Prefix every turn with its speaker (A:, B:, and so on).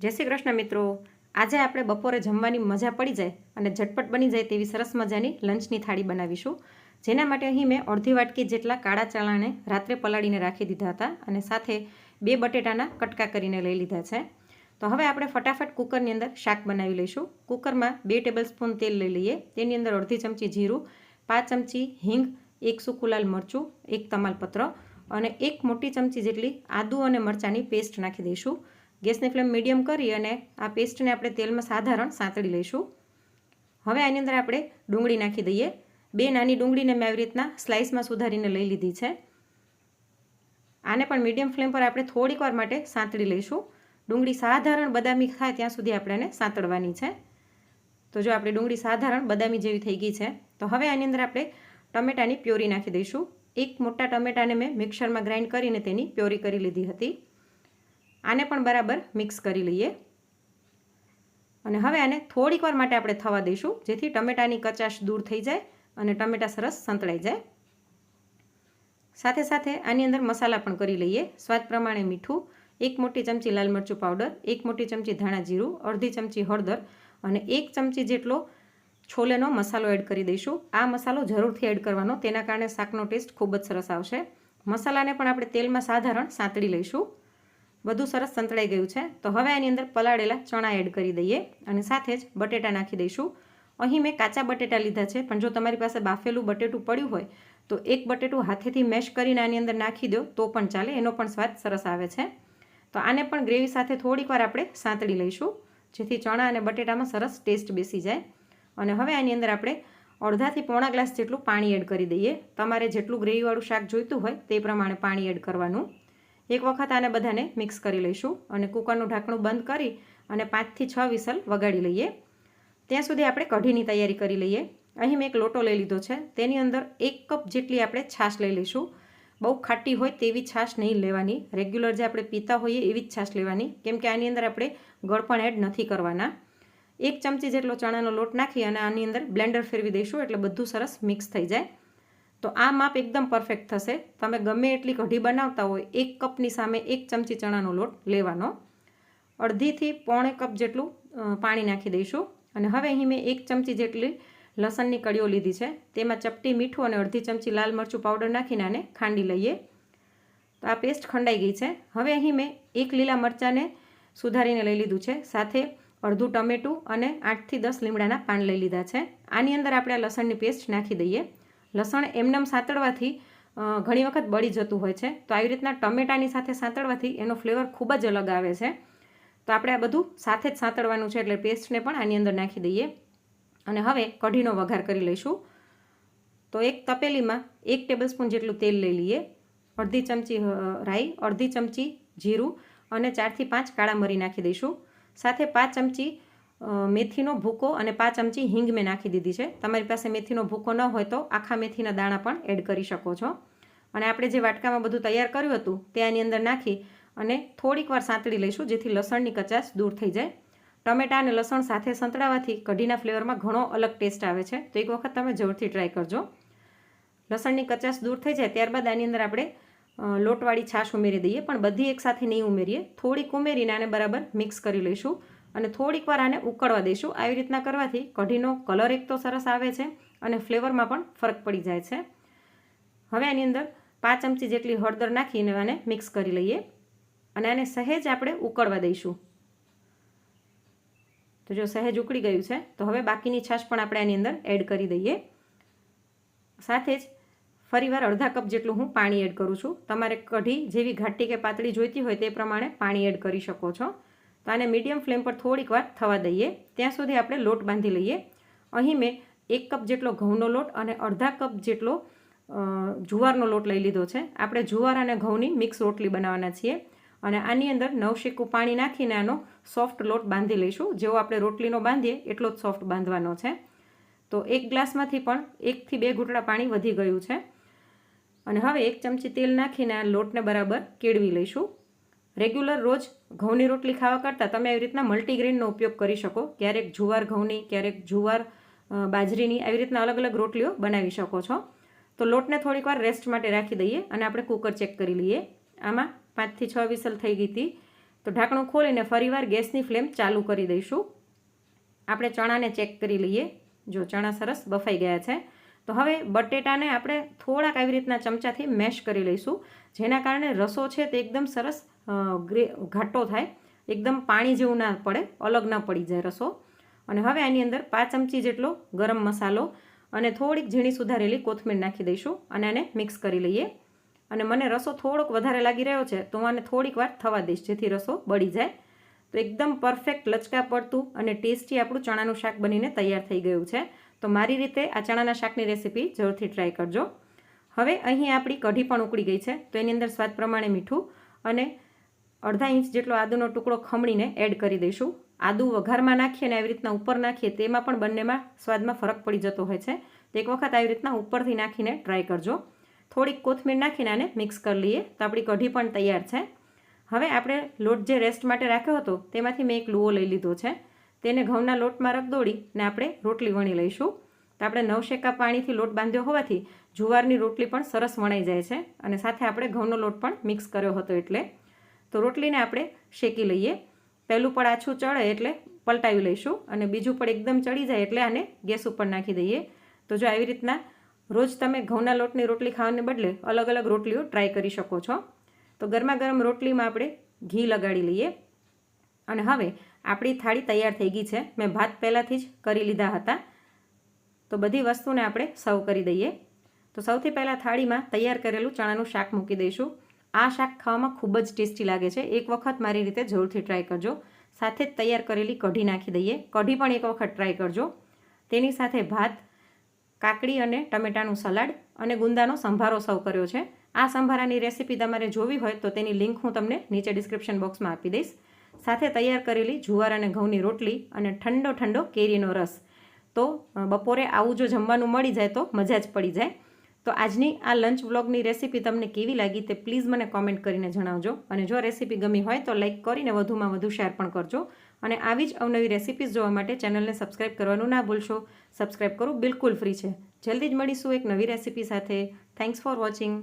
A: જય શ્રી કૃષ્ણ મિત્રો. આજે આપણે બપોરે જમવાની મજા પડી જાય અને ઝટપટ બની જાય તેવી સરસ મજાની લંચની થાળી બનાવીશું. જેના માટે અહીં મેં અડધી વાટકી જેટલા કાળા ચાળાને રાત્રે પલાળીને રાખી દીધા હતા અને સાથે બે બટેટાના કટકા કરીને લઈ લીધા છે. તો હવે આપણે ફટાફટ કુકરની અંદર શાક બનાવી લઈશું. કુકરમાં બે ટેબલ સ્પૂન તેલ લઈ લઈએ. તેની અંદર અડધી ચમચી જીરું, પાંચ ચમચી હિંગ, એક સૂકું લાલ મરચું, એક તમાલપત્ર અને એક મોટી ચમચી જેટલી આદુ અને મરચાંની પેસ્ટ નાખી દઈશું. ગેસની ફ્લેમ મીડિયમ કરી અને આ પેસ્ટને આપણે તેલમાં સાધારણ સાંતળી લઈશું. હવે આની અંદર આપણે ડુંગળી નાખી દઈએ. બે નાની ડુંગળીને મેં આવી રીતના સ્લાઇસમાં સુધારીને લઈ લીધી છે. આને પણ મીડિયમ ફ્લેમ પર આપણે થોડીક માટે સાંતળી લઈશું. ડુંગળી સાધારણ બદામી થાય ત્યાં સુધી આપણે એને સાંતળવાની છે. તો જો આપણે ડુંગળી સાધારણ બદામી જેવી થઈ ગઈ છે, તો હવે આની અંદર આપણે ટમેટાની પ્યોરી નાખી દઈશું. એક મોટા ટમેટાને મેં મિક્સરમાં ગ્રાઇન્ડ કરીને તેની પ્યોરી કરી લીધી હતી. આને પણ બરાબર મિક્સ કરી લઈએ. અને હવે આને થોડીક વાર માટે આપણે થવા દઈશું, જેથી ટમેટાની કચાશ દૂર થઈ જાય અને ટમેટા સરસ સંતળાઈ જાય. સાથે સાથે આની અંદર મસાલા પણ કરી લઈએ. સ્વાદ પ્રમાણે મીઠું, એક મોટી ચમચી લાલ મરચું પાવડર, એક મોટી ચમચી ધાણા જીરું, અડધી ચમચી હળદર અને એક ચમચી જેટલો છોલેનો મસાલો એડ કરી દઈશું. આ મસાલો જરૂરથી એડ કરવાનો, તેના કારણે શાકનો ટેસ્ટ ખૂબ જ સરસ આવશે. મસાલાને પણ આપણે તેલમાં સાધારણ સાંતળી લઈશું. બધું સરસ સંતળાઈ ગયું છે. તો હવે આની અંદર પલાળેલા ચણા એડ કરી દઈએ અને સાથે જ બટેટા નાખી દઈશું. અહીં મેં કાચા બટેટા લીધા છે, પણ જો તમારી પાસે બાફેલું બટેટું પડ્યું હોય, તો એક બટેટું હાથેથી મેશ કરીને આની અંદર નાખી દો, તો પણ ચાલે, એનો પણ સ્વાદ સરસ આવે છે. તો આને પણ ગ્રેવી સાથે થોડીક વાર આપણે સાંતળી લઈશું, જેથી ચણા અને બટેટામાં સરસ ટેસ્ટ બેસી જાય. અને હવે આની અંદર આપણે અડધાથી પોણા ગ્લાસ જેટલું પાણી એડ કરી દઈએ. તમારે જેટલું ગ્રેવીવાળું શાક જોઈતું હોય, તે પ્રમાણે પાણી એડ કરવાનું. એક વખત આને બધાને મિક્સ કરી લઈશું અને કુકરનું ઢાંકણું બંધ કરી અને પાંચથી છ વિસલ વગાડી લઈએ. ત્યાં સુધી આપણે કઢીની તૈયારી કરી લઈએ. અહીં મેં એક લોટો લઈ લીધો છે. તેની અંદર એક કપ જેટલી આપણે છાશ લઈ લઈશું. બહુ ખાટી હોય તેવી છાશ નહીં લેવાની. રેગ્યુલર જે આપણે પીતા હોઈએ એવી જ છાશ લેવાની. કેમ કે આની અંદર આપણે ગળપણ એડ નથી કરવાના. એક ચમચી જેટલો ચણાનો લોટ નાખી અને આની અંદર બ્લેન્ડર ફેરવી દઈશું એટલે બધું સરસ મિક્સ થઈ જાય. તો આ માપ એકદમ પરફેક્ટ થશે. તમે ગમે એટલી કઢી બનાવતા હોય, એક કપની સામે એક ચમચી ચણાનો લોટ લેવાનો. અડધીથી પોણે કપ જેટલું પાણી નાખી દઈશું. અને હવે અહીં મેં એક ચમચી જેટલી લસણની કળીઓ લીધી છે. તેમાં ચપટી, મીઠું અને અડધી ચમચી લાલ મરચું પાવડર નાખીને આને ખાંડી લઈએ. તો આ પેસ્ટ ખંડાઈ ગઈ છે. હવે અહીં મેં એક લીલા મરચાંને સુધારીને લઈ લીધું છે. સાથે અડધું ટમેટું અને આઠથી દસ લીમડાના પાન લઈ લીધા છે. આની અંદર આપણે આ લસણની પેસ્ટ નાખી દઈએ. લસણ એમનેમ સાંતળવાથી ઘણી વખત બળી જતું હોય છે. તો આવી રીતના ટમેટાની સાથે સાંતળવાથી એનો ફ્લેવર ખૂબ જ અલગ આવે છે. તો આપણે આ બધું સાથે જ સાંતળવાનું છે એટલે પેસ્ટને પણ આની અંદર નાખી દઈએ. અને હવે કઢીનો વઘાર કરી લઈશું. તો એક તપેલીમાં એક ટેબલસ્પૂન જેટલું તેલ લઈ લઈએ. અડધી ચમચી રાઈ, અડધી ચમચી જીરું અને ચારથી પાંચ કાળા મરી નાખી દઈશું. સાથે પાંચ ચમચી મેથીનો ભૂકો અને પાંચ ચમચી હિંગ મેં નાખી દીધી છે. તમારી પાસે મેથીનો ભૂકો ન હોય તો આખા મેથીના દાણા પણ એડ કરી શકો છો. અને આપણે જે વાટકામાં બધું તૈયાર કર્યું હતું, તે આની અંદર નાખી અને થોડીક વાર સાંતળી લઈશું, જેથી લસણની કચાશ દૂર થઈ જાય. ટમેટા અને લસણ સાથે સંતળાવાથી કઢીના ફ્લેવરમાં ઘણો અલગ ટેસ્ટ આવે છે. તો એક વખત તમે જરૂરથી ટ્રાય કરજો. લસણની કચાશ દૂર થઈ જાય, ત્યારબાદ આની અંદર આપણે લોટવાળી છાશ ઉમેરી દઈએ. પણ બધી એકસાથે નહીં ઉમેરીએ. થોડીક ઉમેરીને આને બરાબર મિક્સ કરી લઈશું. અને થોડીક વાર આને ઉકળવા દઈશું આવી રીતના કરવાથી કઢીનો કલર એક તો સરસ આવે છે અને ફ્લેવરમાં પણ ફરક પડી જાય છે. હવે આની અંદર પાંચ ચમચી જેટલી હળદર નાખીને આને મિક્સ કરી લઈએ અને આને સહેજ આપણે ઉકળવા દઈશું. તો જો સહેજ ઉકળી ગયું છે, તો હવે બાકીની છાશ પણ આપણે આની અંદર એડ કરી દઈએ. સાથે જ ફરીવાર અડધા કપ જેટલું હું પાણી એડ કરું છું. તમારે કઢી જેવી ઘાટી કે પાતળી જોઈતી હોય તે પ્રમાણે પાણી એડ કરી શકો છો. તો આને મીડિયમ ફ્લેમ પર થોડીક વાર થવા દઈએ. ત્યાં સુધી આપણે લોટ બાંધી લઈએ. અહીં મેં એક કપ જેટલો ઘઉંનો લોટ અને અડધા કપ જેટલો જુવારનો લોટ લઈ લીધો છે. આપણે જુવાર અને ઘઉંની મિક્સ રોટલી બનાવવાના છીએ. અને આની અંદર નવશેકું પાણી નાખીને આનો સોફ્ટ લોટ બાંધી લઈશું. જેવો આપણે રોટલીનો બાંધીએ, એટલો જ સોફ્ટ બાંધવાનો છે. તો એક ગ્લાસમાંથી પણ એકથી બે ઘૂંટડા પાણી વધી ગયું છે. અને હવે એક ચમચી તેલ નાખીને આ લોટને બરાબર કેળવી લઈશું. રેગ્યુલર રોજ ઘઉંની રોટલી ખાવા કરતાં તમે આવી રીતના મલ્ટીગ્રેનનો ઉપયોગ કરી શકો. ક્યારેક જુવાર ઘઉંની, ક્યારેક જુવાર બાજરીની આવી રીતના અલગ અલગ રોટલીઓ બનાવી શકો છો. તો લોટને થોડીક વાર રેસ્ટ માટે રાખી દઈએ અને આપણે કુકર ચેક કરી લઈએ. આમાં પાંચથી છ વિસલ થઈ ગઈ હતી. તો ઢાંકણું ખોલીને ફરીવાર ગેસની ફ્લેમ ચાલુ કરી દઈશું. આપણે ચણાને ચેક કરી લઈએ. જો ચણા સરસ બફાઈ ગયા છે. તો હવે બટેટાને આપણે થોડાક આવી રીતના ચમચાથી મેશ કરી લઈશું, જેના કારણે રસો છે તે એકદમ સરસ ગ્રે, ઘાટો થાય. એકદમ પાણી જેવું ના પડે, અલગ ના પડી જાય રસો. અને હવે આની અંદર પાંચ ચમચી જેટલો ગરમ મસાલો અને થોડીક ઝીણી સુધારેલી કોથમીર નાખી દઈશું અને આને મિક્સ કરી લઈએ. અને મને રસો થોડોક વધારે લાગી રહ્યો છે, તો હું આને થોડીક વાર થવા દઈશ, જેથી રસો બળી જાય. તો એકદમ પરફેક્ટ લચકા પડતું અને ટેસ્ટી આપણું ચણાનું શાક બનીને તૈયાર થઈ ગયું છે. તો મારી રીતે આ ચણાના શાકની રેસીપી જરૂરથી ટ્રાય કરજો. હવે અહીં આપણી કઢી પણ ઉકળી ગઈ છે. તો એની અંદર સ્વાદ પ્રમાણે મીઠું અને અડધા ઇંચ જેટલો આદુનો ટુકડો ખમણીને એડ કરી દઈશું. આદુ વઘારમાં નાખીએ અને આવી રીતના ઉપર નાખીએ તેમાં પણ બંનેમાં સ્વાદમાં ફરક પડી જતો હોય છે. તો એક વખત આવી રીતના ઉપરથી નાખીને ટ્રાય કરજો. થોડીક કોથમીર નાખીને આને મિક્સ કરી લઈએ. તો આપણી કઢી પણ તૈયાર છે. હવે આપણે લોટ જે રેસ્ટ માટે રાખ્યો હતો, તેમાંથી મેં એક લુઓ લઈ લીધો છે. તેને ઘઉંના લોટમાં રગદોડી ને આપણે રોટલી વણી લઈશું. તો આપણે નવશેકા પાણીથી લોટ બાંધ્યો હોવાથી જુવારની રોટલી પણ સરસ વણાઈ જાય છે અને સાથે આપણે ઘઉંનો લોટ પણ મિક્સ કર્યો હતો એટલે. તો રોટલીને આપણે શેકી લઈએ. પહેલું પણ આછું ચડે એટલે પલટાવી લઈશું અને બીજું પણ એકદમ ચડી જાય એટલે આને ગેસ ઉપર નાખી દઈએ. તો જો આવી રીતના રોજ તમે ઘઉંના લોટની રોટલી ખાવાને બદલે અલગ અલગ રોટલીઓ ટ્રાય કરી શકો છો. તો ગરમા ગરમ રોટલીમાં આપણે ઘી લગાડી લઈએ. અને હવે આપણી થાળી તૈયાર થઈ ગઈ છે. મેં ભાત પહેલાંથી જ કરી લીધા હતા. તો બધી વસ્તુને આપણે સર્વ કરી દઈએ. તો સૌથી પહેલાં થાળીમાં તૈયાર કરેલું ચણાનું શાક મૂકી દઈશું. આ શાક ખાવામાં ખૂબ જ ટેસ્ટી લાગે છે. એક વખત મારી રીતે જરૂરથી ટ્રાય કરજો. સાથે જ તૈયાર કરેલી કઢી નાખી દઈએ. કઢી પણ એક વખત ટ્રાય કરજો. તેની સાથે ભાત, કાકડી અને ટમેટાનું સલાડ અને ગુંદાનો સંભારો સર્વ કર્યો છે. આ સંભારાની રેસીપી તમારે જોવી હોય તો તેની લિંક હું તમને નીચે ડિસ્ક્રિપ્શન બોક્સમાં આપી દઈશ. સાથે તૈયાર કરેલી જુવાર અને ઘઉંની રોટલી અને ઠંડો ઠંડો કેરીનો રસ. તો બપોરે આવું જો જમવાનું મળી જાય તો મજા જ પડી જાય. તો આજની આ લંચ વ્લોગની રેસીપી તમને કેવી લાગી તે પ્લીઝ મને કોમેન્ટ કરીને જણાવજો. અને જો રેસીપી ગમી હોય તો લાઇક કરીને વધુમાં વધુ શેર પણ કરજો. અને આવી જ અવનવી રેસીપીઝ જોવા માટે ચેનલને સબસ્ક્રાઇબ કરવાનું ના ભૂલશો. સબસ્ક્રાઇબ કરવું બિલકુલ ફ્રી છે. જલ્દી જ મળીશું એક નવી રેસીપી સાથે. Thanks for watching